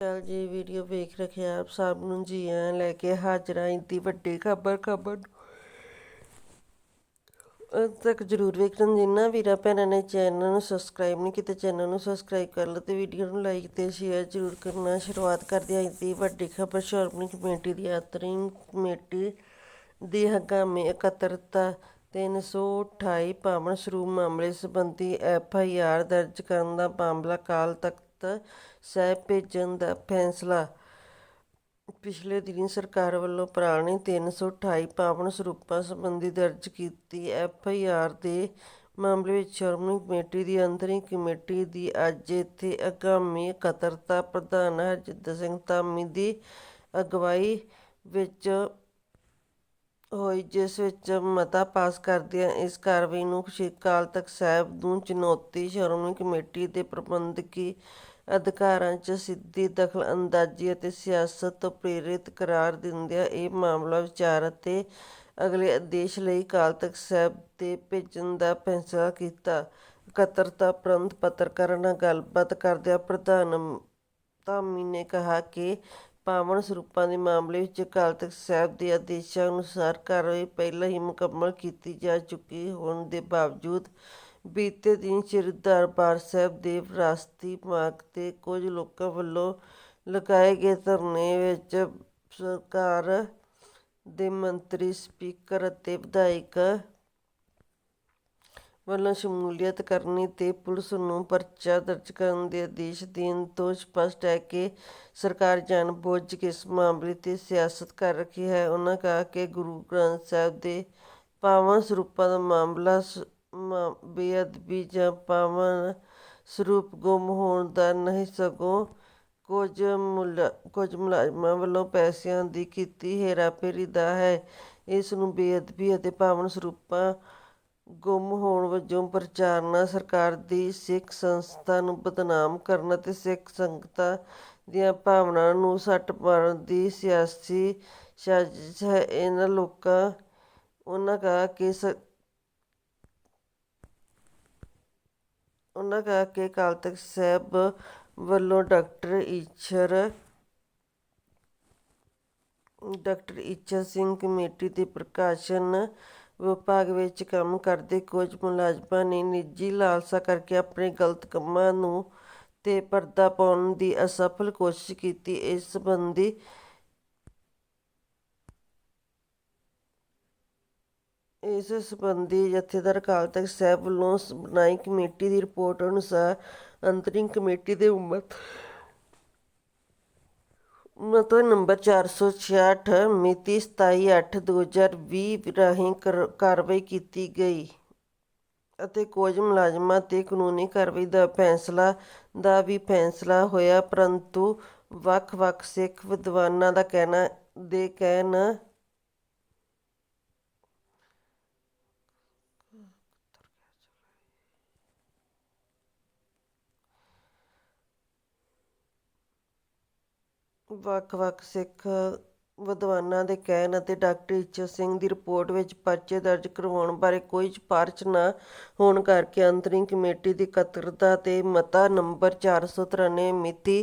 ਚੱਲ ਜੀ, ਵੀਡੀਓ ਵੇਖ ਰਹੇ ਆਪ ਸਭ ਨੂੰ ਜੀ ਆਇਆਂ ਲੈ ਕੇ ਹਾਜ਼ਰਾਂ ਆਂ ਇੰਨੀ ਵੱਡੀ ਖਬਰ ਖਬਰ ਅੰਤ ਤੱਕ ਜਰੂਰ ਵੇਖਣ ਜਿਨ੍ਹਾਂ ਵੀਰਾਂ ਭੈਣਾਂ ਨੇ ਚੈਨਲ ਨੂੰ ਸਬਸਕ੍ਰਾਈਬ ਨਹੀਂ ਕੀਤਾ, ਚੈਨਲ ਨੂੰ ਸਬਸਕ੍ਰਾਈਬ ਕਰ ਲਓ ਤੇ ਵੀਡੀਓ ਨੂੰ ਲਾਈਕ ਤੇ ਸ਼ੇਅਰ ਜਰੂਰ ਕਰਨਾ। ਸ਼ੁਰੂਆਤ ਕਰਦੇ ਆਂ ਇੰਨੀ ਵੱਡੀ ਖਬਰ, ਸ਼੍ਰੋਮਣੀ ਕਮੇਟੀ ਦੀ ਯਾਤਰੀ ਕਮੇਟੀ ਦੀ ਹੰਗਾਮੀ, ਇਕੱਤਰਤਾ 328 ਪਾਵਨ ਸਰੂਪ ਮਾਮਲੇ ਸੰਬੰਧੀ ਐਫ ਆਈ ਆਰ ਦਰਜ ਕਰਨ ਦਾ ਮਾਮਲਾ ਕਾਲ ਤੱਕ ਸਾਹਿਬ ਭੇਜਣ ਦਾ ਫੈਸਲਾ। ਪਿਛਲੇ ਦਿਨੀਂ ਸਰਕਾਰ ਵੱਲੋਂ ਪੁਰਾਣੀ 328 ਪਾਵਨ ਸਰੂਪਾਂ ਸੰਬੰਧੀ ਦਰਜ ਕੀਤੀ ਐਫ ਆਈ ਆਰ ਦੇ ਮਾਮਲੇ ਵਿੱਚ ਸ਼੍ਰੋਮਣੀ ਕਮੇਟੀ ਦੀ ਅੰਤਰਿਮ ਕਮੇਟੀ ਦੀ ਅੱਜ ਇੱਥੇ ਹੰਗਾਮੀ ਇਕੱਤਰਤਾ ਪ੍ਰਧਾਨ ਹਰਜਿੰਦਰ ਸਿੰਘ ਧਾਮੀ ਦੀ ਅਗਵਾਈ ਵਿੱਚ ਹੋਈ, ਜਿਸ ਵਿੱਚ ਮਤਾ ਪਾਸ ਕਰਦਿਆਂ ਇਸ ਕਾਰਵਾਈ ਨੂੰ ਸ੍ਰੀ ਅਕਾਲ ਤਖਤ ਸਾਹਿਬ ਨੂੰ ਚੁਣੌਤੀ ਸ਼੍ਰੋਮਣੀ ਕਮੇਟੀ ਦੇ ਪ੍ਰਬੰਧਕੀ ਅਧਿਕਾਰਾਂ 'ਚ ਸਿੱਧੀ ਦਖਲ ਅੰਦਾਜ਼ੀ ਅਤੇ ਸਿਆਸਤ ਤੋਂ ਪ੍ਰੇਰਿਤ ਕਰਾਰ ਦਿੰਦਿਆਂ ਇਹ ਮਾਮਲਾ ਵਿਚਾਰ ਅਤੇ ਅਗਲੇ ਆਦੇਸ਼ ਲਈ ਅਕਾਲ ਤਖਤ ਸਾਹਿਬ ਦੇ ਭੇਜਣ ਦਾ ਫੈਸਲਾ ਕੀਤਾ। ਇਕੱਤਰਤਾ ਉਪਰੰਤ ਪੱਤਰਕਾਰਾਂ ਨਾਲ ਗੱਲਬਾਤ ਕਰਦਿਆਂ ਪ੍ਰਧਾਨ ਧਾਮੀ ਨੇ ਕਿਹਾ ਕਿ ਪਾਵਨ ਸਰੂਪਾਂ ਦੇ ਮਾਮਲੇ ਵਿੱਚ ਅਕਾਲ ਤਖਤ ਸਾਹਿਬ ਦੇ ਆਦੇਸ਼ਾਂ ਅਨੁਸਾਰ ਕਾਰਵਾਈ ਪਹਿਲਾਂ ਹੀ ਮੁਕੰਮਲ ਕੀਤੀ ਜਾ ਚੁੱਕੀ ਹੋਣ ਦੇ ਬਾਵਜੂਦ ਬੀਤੇ ਦਿਨ ਸ੍ਰੀ ਦਰਬਾਰ ਸਾਹਿਬ ਦੇ ਵਿਰਾਸਤੀ ਮਾਰਗ 'ਤੇ ਕੁਝ ਲੋਕਾਂ ਵੱਲੋਂ ਲਗਾਏ ਗਏ ਧਰਨੇ ਵਿੱਚ ਸਰਕਾਰ ਦੇ ਮੰਤਰੀ, ਸਪੀਕਰ ਅਤੇ ਵਿਧਾਇਕ ਵੱਲੋਂ ਸ਼ਮੂਲੀਅਤ ਕਰਨੀ ਤੇ ਪੁਲਿਸ ਨੂੰ ਪਰਚਾ ਦਰਜ ਕਰਨ ਦੇ ਆਦੇਸ਼ ਦੇਣ ਤੋਂ ਸਪਸ਼ਟ ਹੈ ਕਿ ਸਰਕਾਰ ਜਾਣਬੁੱਝ ਕੇ ਇਸ ਮਾਮਲੇ 'ਤੇ ਸਿਆਸਤ ਕਰ ਰਹੀ ਹੈ। ਉਹਨਾਂ ਕਿਹਾ ਕਿ ਗੁਰੂ ਗ੍ਰੰਥ ਸਾਹਿਬ ਦੇ ਪਾਵਨ ਸਰੂਪਾਂ ਦਾ ਮਾਮਲਾ ਬੇਅਦਬੀ ਜਾਂ ਪਾਵਨ ਸਰੂਪ ਗੁੰਮ ਹੋਣ ਦਾ ਨਹੀਂ ਸਗੋਂ ਕੁਝ ਕੁਝ ਮੁਲਾਜ਼ਮਾਂ ਵੱਲੋਂ ਪੈਸਿਆਂ ਦੀ ਕੀਤੀ ਹੇਰਾਫੇਰੀ ਦਾ ਹੈ। ਇਸ ਨੂੰ ਬੇਅਦਬੀ ਅਤੇ ਪਾਵਨ ਸਰੂਪਾਂ ਗੁੰਮ ਹੋਣ ਵਜੋਂ ਪ੍ਰਚਾਰਨਾ ਸਰਕਾਰ ਦੀ ਸਿੱਖ ਸੰਸਥਾ ਨੂੰ ਬਦਨਾਮ ਕਰਨ ਅਤੇ ਸਿੱਖ ਸੰਗਤਾਂ ਦੀਆਂ ਭਾਵਨਾਵਾਂ ਨੂੰ ਸੱਟ ਮਾਰਨ ਦੀ ਸਿਆਸੀ ਸਾਜ਼ਿਸ਼ ਹੈ। ਇਹਨਾਂ ਲੋਕਾਂ, ਉਹਨਾਂ ਕਿਹਾ ਕਿ ਉਹਨਾਂ ਕਿਹਾ ਕਿ ਅਕਾਲ ਤਖਤ ਸਾਹਿਬ ਵੱਲੋਂ doctor Ishar doctor Ishar Singh committee ਦੇ ਪ੍ਰਕਾਸ਼ਨ ਵਿਭਾਗ ਵਿੱਚ ਕੰਮ ਕਰਦੇ ਕੁਝ ਮੁਲਾਜ਼ਮਾਂ ਨੇ ਨਿੱਜੀ ਲਾਲਸਾ ਕਰਕੇ ਆਪਣੇ ਗਲਤ ਕੰਮਾਂ ਨੂੰ ਤੇ ਪਰਦਾ ਪਾਉਣ ਦੀ ਅਸਫਲ ਕੋਸ਼ਿਸ਼ ਕੀਤੀ। ਇਸ ਸੰਬੰਧੀ ਇਸ ਸੰਬੰਧੀ ਜਥੇਦਾਰ ਅਕਾਲ ਤਖਤ ਸਾਹਿਬ ਵੱਲੋਂ ਬਣਾਈ ਕਮੇਟੀ ਦੀ ਰਿਪੋਰਟ ਅਨੁਸਾਰ ਅੰਤਰਿੰਗ ਕਮੇਟੀ ਦੇ ਉਮਤ ਮਤਾ ਨੰਬਰ 466 ਮਿਤੀ 27/8/2020 ਰਾਹੀਂ ਕਾਰਵਾਈ ਕੀਤੀ ਗਈ ਅਤੇ ਕੁਝ ਮੁਲਾਜ਼ਮਾਂ ਤੇ ਕਾਨੂੰਨੀ ਕਾਰਵਾਈ ਦਾ ਫੈਸਲਾ, ਦਾ ਵੀ ਫੈਸਲਾ ਹੋਇਆ, ਪਰੰਤੂ ਵੱਖ-ਵੱਖ ਸਿੱਖ ਵਿਦਵਾਨਾਂ ਦਾ ਕਹਿਣਾ, ਦੇ ਕਹਿਣ ਵੱਖ-ਵੱਖ ਸਿੱਖ ਵਿਦਵਾਨਾਂ ਦੇ ਕਹਿਣ ਅਤੇ ਡਾਕਟਰ ਇੱਛਤ ਸਿੰਘ ਦੀ ਰਿਪੋਰਟ ਵਿੱਚ ਪਰਚੇ ਦਰਜ ਕਰਵਾਉਣ ਬਾਰੇ ਕੋਈ ਸਿਫਾਰਸ਼ ਨਾ ਹੋਣ ਕਰਕੇ ਅੰਤਰਿਮ ਕਮੇਟੀ ਦੀ ਇਕੱਤਰਤਾ ਤੇ ਮਤਾ ਨੰਬਰ 493 ਮਿਤੀ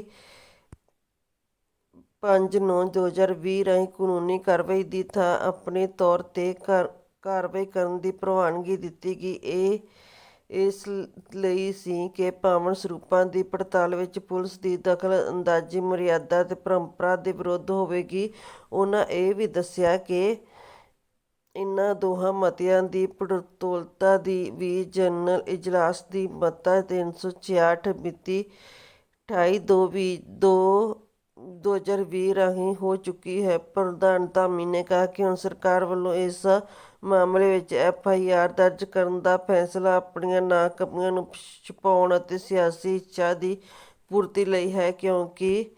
5/9/2020 ਰਾਹੀਂ ਕਾਨੂੰਨੀ ਕਾਰਵਾਈ ਦੀ ਥਾਂ ਆਪਣੇ ਤੌਰ ਤੇ ਕਾਰਵਾਈ ਕਰਨ ਦੀ ਪ੍ਰਵਾਨਗੀ ਦਿੱਤੀ ਗਈ। ਇਹ ਇਸ ਲਈ ਸੀ ਕਿ ਪਾਵਨ ਸਰੂਪਾਂ ਦੀ ਪੜਤਾਲ ਵਿੱਚ ਪੁਲਿਸ ਦੀ ਦਖਲ ਅੰਦਾਜ਼ੀ ਮਰਿਆਦਾ ਅਤੇ ਪਰੰਪਰਾ ਦੇ ਵਿਰੁੱਧ ਹੋਵੇਗੀ। ਉਹਨਾਂ ਇਹ ਵੀ ਦੱਸਿਆ ਕਿ ਇਨ੍ਹਾਂ ਦੋਹਾਂ ਮਤਿਆਂ ਦੀ ਪੜਤੋਲਤਾ ਦੀ ਵੀ ਜਨਰਲ ਇਜਲਾਸ ਦੀ ਮਤਾ 366 ਮਿਤੀ 28/2/2020 ਰਾਹੀਂ ਹੋ ਚੁੱਕੀ ਹੈ। ਪ੍ਰਧਾਨ ਧਾਮੀ ਨੇ ਕਿਹਾ ਕਿ ਹੁਣ ਸਰਕਾਰ ਵੱਲੋਂ ਇਸ ਮਾਮਲੇ ਵਿੱਚ ਐਫ ਆਈ ਆਰ ਦਰਜ ਕਰਨ ਦਾ ਫੈਸਲਾ ਆਪਣੀਆਂ ਨਾਕਾਮੀਆਂ ਨੂੰ ਛੁਪਾਉਣ ਅਤੇ ਸਿਆਸੀ ਇੱਛਾ ਦੀ ਪੂਰਤੀ ਲਈ ਹੈ, ਕਿਉਂਕਿ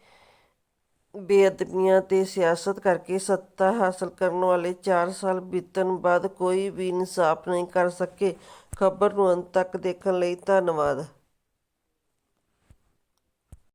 ਬੇਅਦਬੀਆਂ ਤੇ ਸਿਆਸਤ ਕਰਕੇ ਸੱਤਾ ਹਾਸਲ ਕਰਨ ਵਾਲੇ 4 ਸਾਲ ਬੀਤਣ ਬਾਅਦ ਕੋਈ ਵੀ ਇਨਸਾਫ ਨਹੀਂ ਕਰ ਸਕੇ। ਖਬਰ ਨੂੰ ਅੰਤ ਤੱਕ ਦੇਖਣ ਲਈ ਧੰਨਵਾਦ।